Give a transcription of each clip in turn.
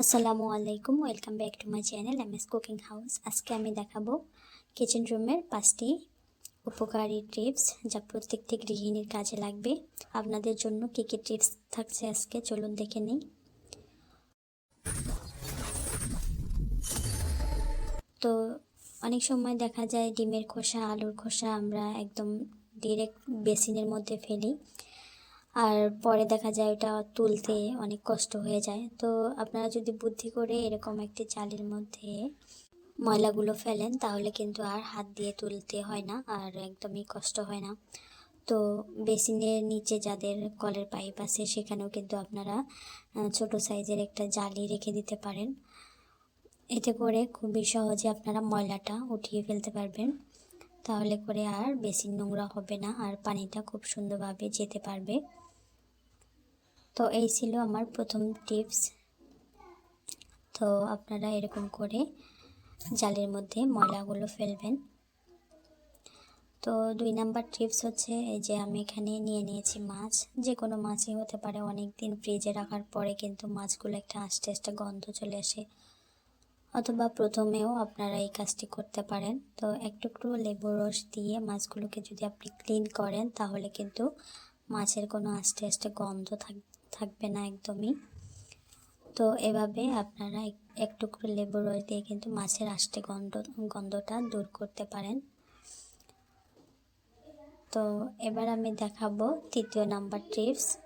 আসসালামু আলাইকুম, welcome back to my channel, M S cooking house. আজকে আমি দেখাবো কিচেন রুমের পাঁচটি উপকারী টিপস যা প্রত্যেকটি গৃহিণীর কাজে লাগবে। আপনাদের জন্য কী কী টিপস থাকছে আজকে, চলুন দেখে নিই। তো অনেক সময় দেখা যায় ডিমের খোসা, আলুর খোসা আমরা একদম ডিরেক্ট বেসিনের মধ্যে ফেলি। আর পরে দেখা যায় ওটা তুলতে অনেক কষ্ট হয়ে যায়। তো আপনারা যদি বুদ্ধি করে এরকম একটি চালের মধ্যে ময়লাগুলো ফেলেন, তাহলে কিন্তু আর হাত দিয়ে তুলতে হয় না আর একদমই কষ্ট হয় না। তো বেসিনের নিচে যাদের কলের পাইপ আছে, সেখানেও কিন্তু আপনারা ছোট সাইজের একটা জালি রেখে দিতে পারেন। এতে করে খুবই সহজে আপনারা ময়লাটা উঠিয়ে ফেলতে পারবেন। তাহলে করে আর বেশি নোংরা হবে না আর পানিটা খুব সুন্দরভাবে যেতে পারবে। তো এই ছিল আমার প্রথম টিপস তো আপনারা এরকম করে জালের মধ্যে ময়লাগুলো ফেলবেন। তো দুই নাম্বার টিপস হচ্ছে, এই যে আমি এখানে নিয়ে নিয়েছি মাছ। যে কোনো মাছই হতে পারে অনেক দিন ফ্রিজে রাখার পরে কিন্তু মাছগুলো একটা আস্তে আস্তে গন্ধ চলে আসে। অথবা প্রথমেও আপনারা এই কাজটি করতে পারেন। তো একটু একটু লেবু রস দিয়ে মাছগুলোকে যদি আপনি ক্লিন করেন, তাহলে কিন্তু মাছের কোনো আস্তে আস্তে গন্ধ থাক থাকবে না একদমই। তো এভাবে আপনারা এক- একটু করে লেবু রস দিয়ে কিন্তু মাছের আষ্টে গন্ধ, গন্ধটা দূর করতে পারেন। তো এবার আমি দেখাবো তৃতীয় নাম্বার টিপস।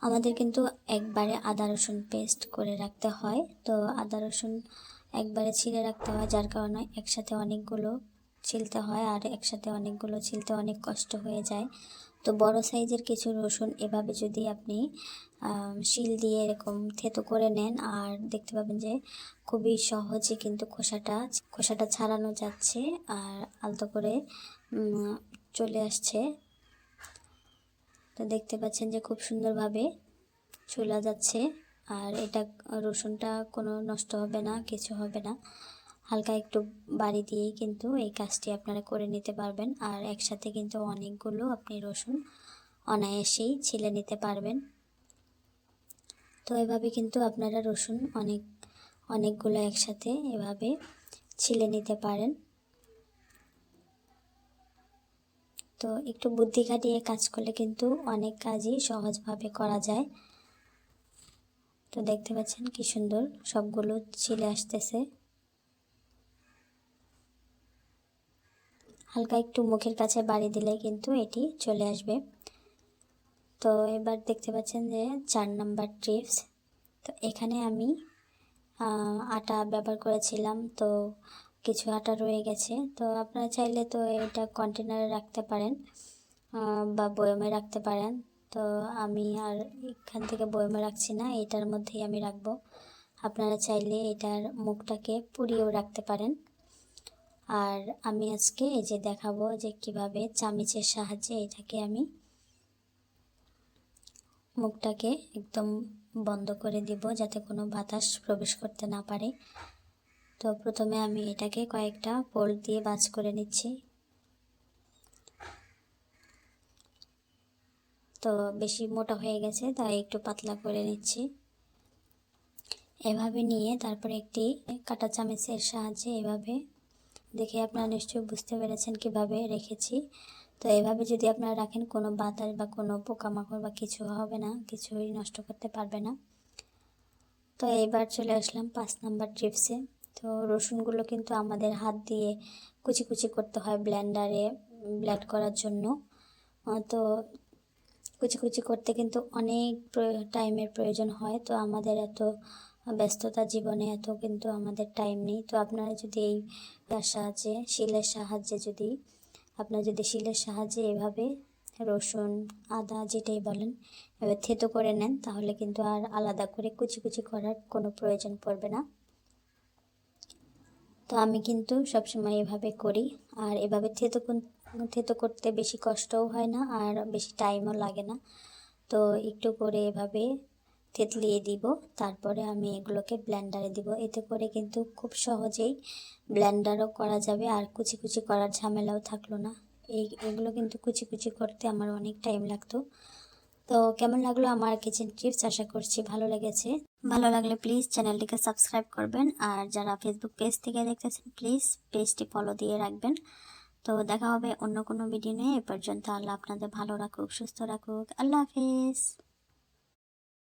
আমাদের কিন্তু একবারে আদা রসুন পেস্ট করে রাখতে হয়। তো আদা রসুন একবারে ছিলে রাখতে হয়, যার কারণে একসাথে অনেকগুলো ছিলতে হয় আর একসাথে অনেকগুলো ছিলতে অনেক কষ্ট হয়ে যায়। তো বড় সাইজের কিছু রসুন এভাবে যদি আপনি শিল দিয়ে এরকম থেতো করে নেন, আর দেখতে পাবেন যে খুবই সহজে কিন্তু খোসাটা খোসাটা ছাড়ানো যাচ্ছে আর আলতো করে চলে আসছে। তো দেখতে পাচ্ছেন যে খুব সুন্দরভাবে চলে যাচ্ছে, আর এটা রসুনটা কোনো নষ্ট হবে না, কিছু হবে না। হালকা একটু বাড়ি দিয়েই কিন্তু এই কাজটি আপনারা করে নিতে পারবেন। আর একসাথে কিন্তু অনেকগুলো আপনি রসুন অনায়াসেই ছিলে নিতে পারবেন। তো এভাবে কিন্তু আপনারা রসুন অনেক, অনেকগুলো একসাথে এভাবে ছিলে নিতে পারেন। তো একটু বুদ্ধি খাটিয়ে কাজ করলে কিন্তু অনেক কাজই সহজভাবে করা যায়। তো দেখতে পাচ্ছেন কি সুন্দর সবগুলো ছিলে আসতেছে। হালকা একটু মুখের কাছে বাড়ি দিলে কিন্তু এটি চলে আসবে। তো এবার দেখতে পাচ্ছেন যে চার নাম্বার ট্রিপস। তো এখানে আমি আটা ব্যবহার করেছিলাম, তো কিছু আটা রয়ে গেছে। তো আপনারা চাইলে তো এটা কন্টেনারে রাখতে পারেন বা বয়মে রাখতে পারেন। তো আমি আর এখান থেকে বয়মে রাখছি না, এটার মধ্যেই আমি রাখব। আপনারা চাইলে এটার মুখটাকে পুড়িয়েও রাখতে পারেন। আর আমি আজকে এই যে দেখাবো যে কীভাবে চামিচের সাহায্যে এটাকে আমি মুখটাকে একদম বন্ধ করে দিব যাতে কোনো বাতাস প্রবেশ করতে না পারে। তো প্রথমে আমি এটাকে কয়েকটা পোল দিয়ে বাজ করে নিচ্ছি। তো বেশি মোটা হয়ে গেছে, তাই একটু পাতলা করে নিচ্ছি। এভাবে নিয়ে তারপরে একটি কাঁটা চামচের সাহায্যে এভাবে দেখে আপনারা নিশ্চয়ই বুঝতে পেরেছেন কীভাবে রেখেছি। তো এভাবে যদি আপনারা রাখেন, কোনো বাতাস বা কোনো পোকামাকড় বা কিছু হবে না, কিছুই নষ্ট করতে পারবে না। তো এবার চলে আসলাম পাঁচ নাম্বার ট্রিপসে তো রসুনগুলো কিন্তু আমাদের হাত দিয়ে কুচি কুচি করতে হয় ব্ল্যান্ডারে ব্লেন্ড করার জন্য। তো কুচি কুচি করতে কিন্তু অনেক টাইমের প্রয়োজন হয়। তো আমাদের এত ব্যস্ততা জীবনে এত কিন্তু আমাদের টাইম নেই। তো আপনারা যদি এই সাহায্যে, শিলের সাহায্যে যদি, আপনারা যদি শিলের সাহায্যে এভাবে রসুন, আদা যেটাই বলেন এবার থেতো করে নেন, তাহলে কিন্তু আর আলাদা করে কুচি কুচি করার কোনো প্রয়োজন পড়বে না। তো আমি কিন্তু সবসময় এভাবে করি। আর এভাবে থেতো থেতো করতে বেশি কষ্টও হয় না আর বেশি টাইমও লাগে না। তো একটু করে এভাবে থেতলিয়ে দিব। তারপরে আমি এগুলোকে ব্লেন্ডারে দিব। এতে করে কিন্তু খুব সহজেই ব্লেন্ডারও করা যাবে। আর কুচি কুচি করার ঝামেলাও থাকল না। এই, এগুলো কিন্তু কুচি কুচি করতে আমার অনেক টাইম লাগতো। তো কেমন লাগল আমার কিচেন টিপস আশা করছি ভালো লেগেছে। ভালো লাগলে প্লিজ চ্যানেলটিকে সাবস্ক্রাইব করবেন। আর যারা ফেসবুক পেজ থেকে দেখতেছেন প্লিজ পেজটি ফলো দিয়ে রাখবেন। তো দেখা হবে অন্য কোনো ভিডিও নিয়ে। এ পর্যন্ত আল্লাহ আপনাদের ভালো রাখুক, সুস্থ রাখুক। আল্লাহ হাফিজ।